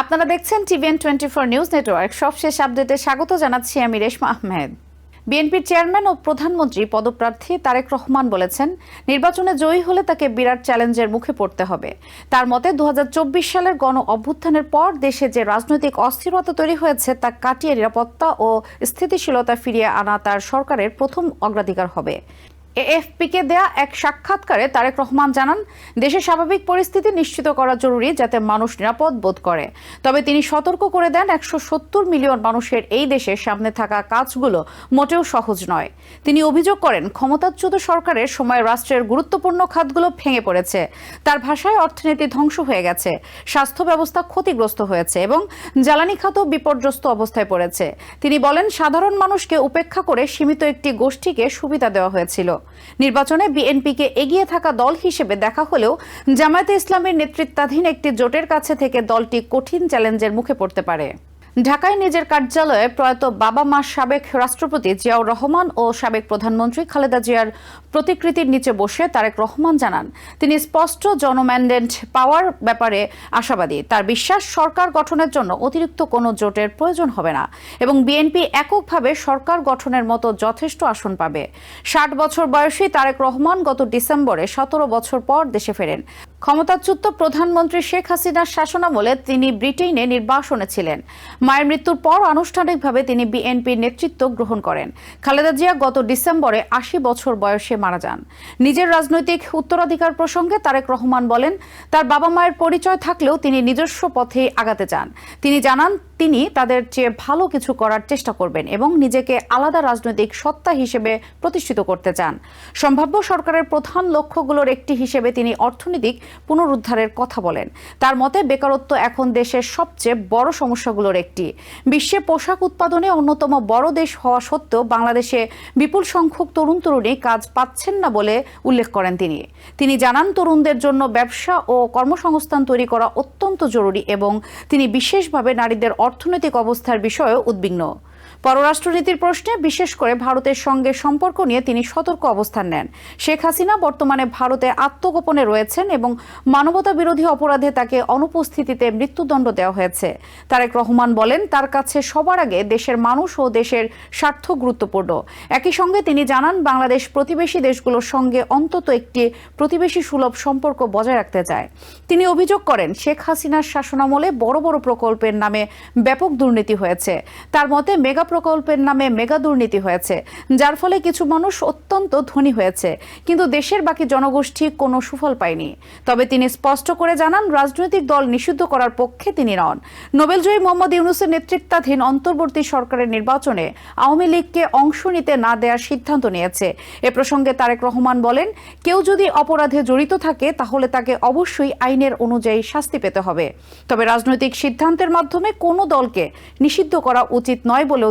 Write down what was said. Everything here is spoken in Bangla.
আপনারা দেখছেন TVN twenty four news network. সবশেষ আপডেটে স্বাগত জানাচ্ছি আমি রেশমা আহমেদ। বিএনপির চেয়ারম্যান ও প্রধানমন্ত্রী পদপ্রার্থী তারেক রহমান বলেছেন, নির্বাচনে জয়ী হলে তাকে বিরাট চ্যালেঞ্জের মুখে পড়তে হবে। তার মতে দু হাজার চব্বিশ সালের গণ অভ্যুত্থানের পর দেশে যে রাজনৈতিক অস্থিরতা তৈরি হয়েছে তা কাটিয়ে নিরাপত্তা ও স্থিতিশীলতা ফিরিয়ে আনা তার সরকারের প্রথম অগ্রাধিকার হবে। এএফপিকে দেয়া এক সাক্ষাৎকারে তারেক রহমান জানান, দেশে স্বাভাবিক পরিস্থিতি নিশ্চিত করা জরুরি যাতে মানুষ নিরাপদ বোধ করে। তবে তিনি সতর্ক করে দেন, একশো সত্তর মিলিয়ন মানুষের এই দেশে সামনে থাকা কাজগুলো মোটেও সহজ নয়। তিনি অভিযোগ করেন, ক্ষমতাচ্যুত সরকারের সময় রাষ্ট্রের গুরুত্বপূর্ণ খাতগুলো ভেঙে পড়েছে। তার ভাষায় অর্থনীতি ধ্বংস হয়ে গেছে, স্বাস্থ্য ব্যবস্থা ক্ষতিগ্রস্ত হয়েছে এবং জ্বালানি খাতও বিপর্যস্ত অবস্থায় পড়েছে। তিনি বলেন, সাধারণ মানুষকে উপেক্ষা করে সীমিত একটি গোষ্ঠীকে সুবিধা দেওয়া হয়েছিল। নির্বাচনে বিএনপিকে এগিয়ে থাকা দল হিসেবে দেখা হলেও জামায়াতে ইসলামের নেতৃত্বাধীন একটি জোটের কাছে থেকে দলটি কঠিন চ্যালেঞ্জের মুখে পড়তে পারে। ঢাকায় নিজের কার্যালয়ে প্রয়াত বাবা মা সাবেক রাষ্ট্রপতি জিয়াউর রহমান ও সাবেক প্রধানমন্ত্রী খালেদা জিয়ার প্রতিকৃতির নিচে বসে তারেক রহমান জানান। তিনি স্পষ্ট জনম্যান্ডেন্ট পাওয়ার ব্যাপারে আশাবাদী। তার বিশ্বাস, সরকার গঠনের জন্য অতিরিক্ত কোনো জোটের প্রয়োজন হবে না এবং বিএনপি এককভাবে সরকার গঠনের মতো যথেষ্ট আসন পাবে। ষাট বছর বয়সী তারেক রহমান গত ডিসেম্বরে সতেরো বছর পর দেশে ফেরেন। ক্ষমতাচ্যুত প্রধানমন্ত্রী শেখ হাসিনার শাসনামলে তিনি ব্রিটেনে নির্বাসনে ছিলেন। মায়ের মৃত্যুর পর আনুষ্ঠানিকভাবে তিনি বিএনপির নেতৃত্ব গ্রহণ করেন। খালেদা জিয়া গত ডিসেম্বরে আশি বছর বয়সে মারা যান। নিজের রাজনৈতিক উত্তরাধিকার প্রসঙ্গে তারেক রহমান বলেন, তার বাবা মায়ের পরিচয় থাকলেও তিনি নিজস্ব পথে আগাতে চান। তিনি জানান তিনি তাদের চেয়ে ভালো কিছু করার চেষ্টা করবেন এবং নিজেকে আলাদা রাজনৈতিক সত্তা হিসেবে প্রতিষ্ঠিত করতে চান। সম্ভাব্য সরকারের প্রধান লক্ষ্যগুলোর একটি হিসেবে তিনি অর্থনৈতিক পুনরুদ্ধারের কথা বলেন। তার মতে, বেকারত্ব এখন দেশের সবচেয়ে বড় সমস্যাগুলোর একটি। বিশ্বে পোশাক উৎপাদনে অন্যতম বড় দেশ হওয়া সত্ত্বেও বাংলাদেশে বিপুল সংখ্যক তরুণ তরুণী কাজ পাচ্ছেন না বলে উল্লেখ করেন তিনি। তিনি জানান, তরুণদের জন্য ব্যবসা ও কর্মসংস্থান তৈরি করা অত্যন্ত জরুরি এবং তিনি বিশেষভাবে নারীদের অর্থনৈতিক অবস্থার বিষয়ে উদ্বিগ্ন। পররাষ্ট্রনীতির প্রশ্নে বিশেষ করে ভারতের সঙ্গে সম্পর্ক নিয়ে তিনি সতর্ক অবস্থান নেন। শেখ হাসিনা বর্তমানে ভারতে আত্মগোপনে রয়েছেন এবং মানবতা বিরোধী অপরাধে তাকে অনুপস্থিতিতে মৃত্যুদণ্ড দেওয়া হয়েছে। তারেক রহমান বলেন, তার কাছে সবার আগে দেশের মানুষ ও দেশের স্বার্থ গুরুত্বপূর্ণ। একই সঙ্গে তিনি জানান, বাংলাদেশ প্রতিবেশী দেশগুলোর সঙ্গে অন্তত একটি প্রতিবেশী সুলভ সম্পর্ক বজায় রাখতে চায়। তিনি অভিযোগ করেন, শেখ হাসিনার শাসনামলে বড় বড় প্রকল্পের নামে ব্যাপক দুর্নীতি হয়েছে। তার মতে, মেগা প্রকল্পের নামে মেগা দুর্নীতি হয়েছে, যার ফলে কিছু মানুষ অত্যন্ত ধনী হয়েছে, কিন্তু দেশের বাকি জনগোষ্ঠী কোনো সুফল পায়নি। তবে তিনি স্পষ্ট করে জানান, রাজনৈতিক দল নিষিদ্ধ করার পক্ষে তিনি নন। নোবেলজয়ী মোহাম্মদ ইউনুসের নেতৃত্বাধীন অন্তর্বর্তী সরকারের নির্বাচনে আওয়ামী লীগকে অংশ নিতে না দেওয়ার সিদ্ধান্ত নিয়েছে। এ প্রসঙ্গে তারেক রহমান বলেন, কেউ যদি অপরাধে জড়িত থাকে, তাহলে তাকে অবশ্যই আইনের অনুযায়ী শাস্তি পেতে হবে। তবে রাজনৈতিক সিদ্ধান্তের মাধ্যমে কোনো দলকে নিষিদ্ধ করা উচিত নয় বলেও